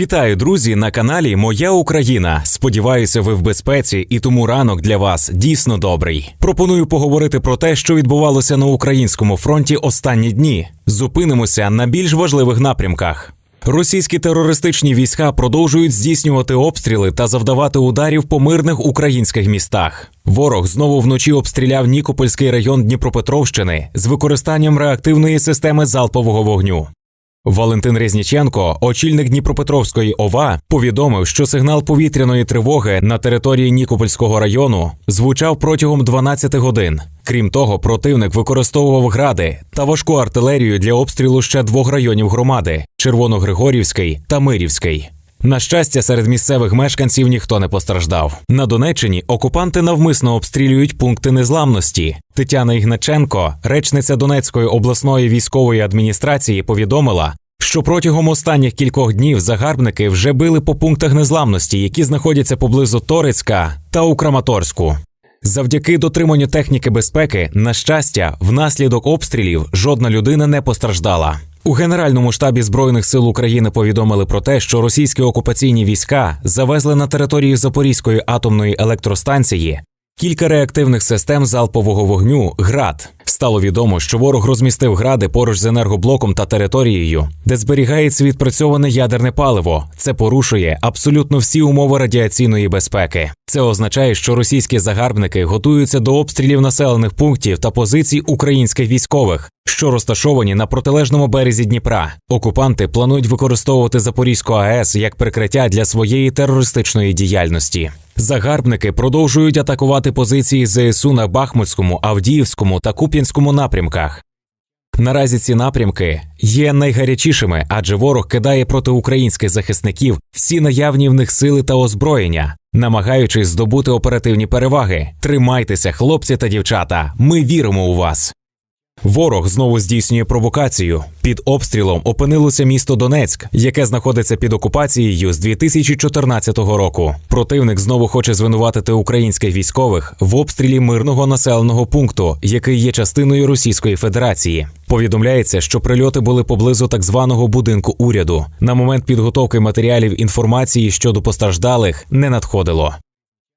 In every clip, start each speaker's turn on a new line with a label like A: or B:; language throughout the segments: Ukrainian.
A: Вітаю, друзі, на каналі Моя Україна. Сподіваюся, ви в безпеці, і тому ранок для вас дійсно добрий. Пропоную поговорити про те, що відбувалося на українському фронті останні дні. Зупинимося на більш важливих напрямках. Російські терористичні війська продовжують здійснювати обстріли та завдавати ударів по мирних українських містах. Ворог знову вночі обстріляв Нікопольський район Дніпропетровщини з використанням реактивної системи залпового вогню. Валентин Резніченко, очільник Дніпропетровської ОВА, повідомив, що сигнал повітряної тривоги на території Нікопольського району звучав протягом 12 годин. Крім того, противник використовував гради та важку артилерію для обстрілу ще двох районів громади Червоногригорівський та Мирівський. На щастя, серед місцевих мешканців ніхто не постраждав. На Донеччині окупанти навмисно обстрілюють пункти незламності. Тетяна Ігначенко, речниця Донецької обласної військової адміністрації, повідомила, що протягом останніх кількох днів загарбники вже били по пунктах незламності, які знаходяться поблизу Торицька та у Краматорську. Завдяки дотриманню техніки безпеки, на щастя, внаслідок обстрілів жодна людина не постраждала. У Генеральному штабі збройних сил України повідомили про те, що російські окупаційні війська завезли на територію Запорізької атомної електростанції кілька реактивних систем залпового вогню ГРАД. Стало відомо, що ворог розмістив гради поруч з енергоблоком та територією, де зберігається відпрацьоване ядерне паливо. Це порушує абсолютно всі умови радіаційної безпеки. Це означає, що російські загарбники готуються до обстрілів населених пунктів та позицій українських військових, що розташовані на протилежному березі Дніпра. Окупанти планують використовувати Запорізьку АЕС як прикриття для своєї терористичної діяльності. Загарбники продовжують атакувати позиції ЗСУ на Бахмутському, Авдіївському та Куп'янському напрямках. Наразі ці напрямки є найгарячішими, адже ворог кидає проти українських захисників всі наявні в них сили та озброєння, намагаючись здобути оперативні переваги. Тримайтеся, хлопці та дівчата. Ми віримо у вас. Ворог знову здійснює провокацію. Під обстрілом опинилося місто Донецьк, яке знаходиться під окупацією з 2014 року. Противник знову хоче звинуватити українських військових в обстрілі мирного населеного пункту, який є частиною Російської Федерації. Повідомляється, що прильоти були поблизу так званого будинку уряду. На момент підготовки матеріалів інформації щодо постраждалих не надходило.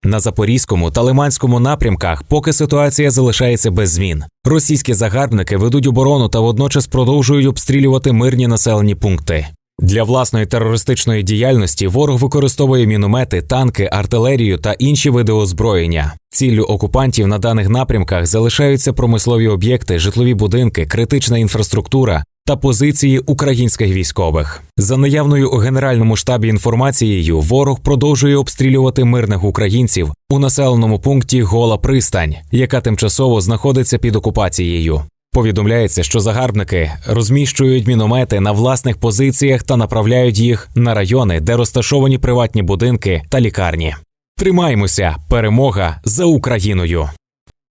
A: На запорізькому та лиманському напрямках поки ситуація залишається без змін. Російські загарбники ведуть оборону та водночас продовжують обстрілювати мирні населені пункти. Для власної терористичної діяльності ворог використовує міномети, танки, артилерію та інші види озброєння. Ціллю окупантів на даних напрямках залишаються промислові об'єкти, житлові будинки, критична інфраструктура та позиції українських військових. За наявною у генеральному штабі інформацією, ворог продовжує обстрілювати мирних українців у населеному пункті Гола Пристань, яка тимчасово знаходиться під окупацією. Повідомляється, що загарбники розміщують міномети на власних позиціях та направляють їх на райони, де розташовані приватні будинки та лікарні. Тримаймося, перемога за Україною.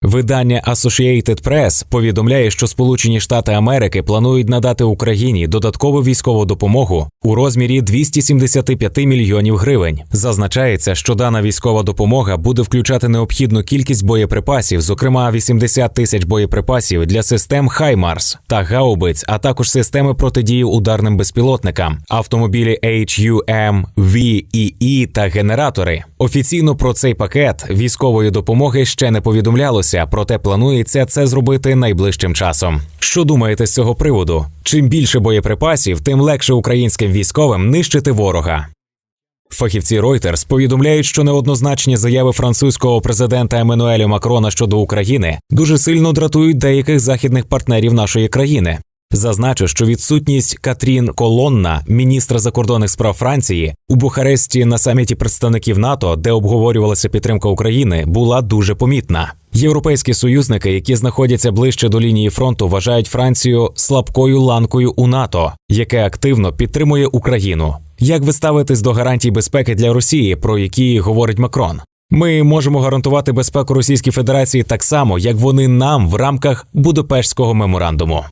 A: Видання Associated Press повідомляє, що Сполучені Штати Америки планують надати Україні додаткову військову допомогу у розмірі 275 мільйонів гривень. Зазначається, що дана військова допомога буде включати необхідну кількість боєприпасів, зокрема 80 тисяч боєприпасів для систем Хаймарс та гаубиць, а також системи протидії ударним безпілотникам, автомобілі HUM, VEE та генератори. Офіційно про цей пакет військової допомоги ще не повідомлялося, проте планується це зробити найближчим часом. Що думаєте з цього приводу? Чим більше боєприпасів, тим легше українським військовим нищити ворога. Фахівці Reuters повідомляють, що неоднозначні заяви французького президента Еммануеля Макрона щодо України дуже сильно дратують деяких західних партнерів нашої країни. Зазначу, що відсутність Катрін Колонна, міністра закордонних справ Франції, у Бухаресті на саміті представників НАТО, де обговорювалася підтримка України, була дуже помітна. Європейські союзники, які знаходяться ближче до лінії фронту, вважають Францію слабкою ланкою у НАТО, яке активно підтримує Україну. Як ви ставитесь до гарантій безпеки для Росії, про які говорить Макрон? Ми можемо гарантувати безпеку Російській Федерації так само, як вони нам в рамках Будапештського меморандуму.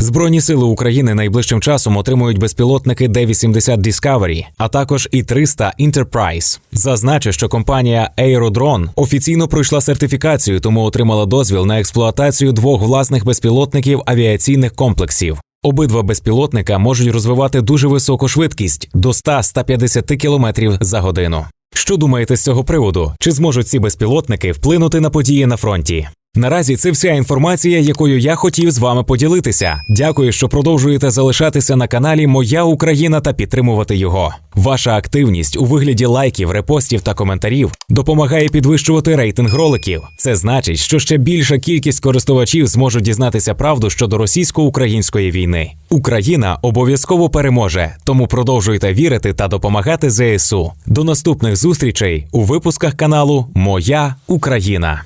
A: Збройні сили України найближчим часом отримують безпілотники D-80 Discovery, а також і 300 Enterprise. Зазначу, що компанія Aerodrone офіційно пройшла сертифікацію, тому отримала дозвіл на експлуатацію двох власних безпілотників авіаційних комплексів. Обидва безпілотника можуть розвивати дуже високу швидкість до 100-150 км за годину. Що думаєте з цього приводу? Чи зможуть ці безпілотники вплинути на події на фронті? Наразі це вся інформація, якою я хотів з вами поділитися. Дякую, що продовжуєте залишатися на каналі Моя Україна та підтримувати його. Ваша активність у вигляді лайків, репостів та коментарів допомагає підвищувати рейтинг роликів. Це значить, що ще більша кількість користувачів зможуть дізнатися правду щодо російсько-української війни. Україна обов'язково переможе, тому продовжуйте вірити та допомагати ЗСУ. До наступних зустрічей у випусках каналу Моя Україна.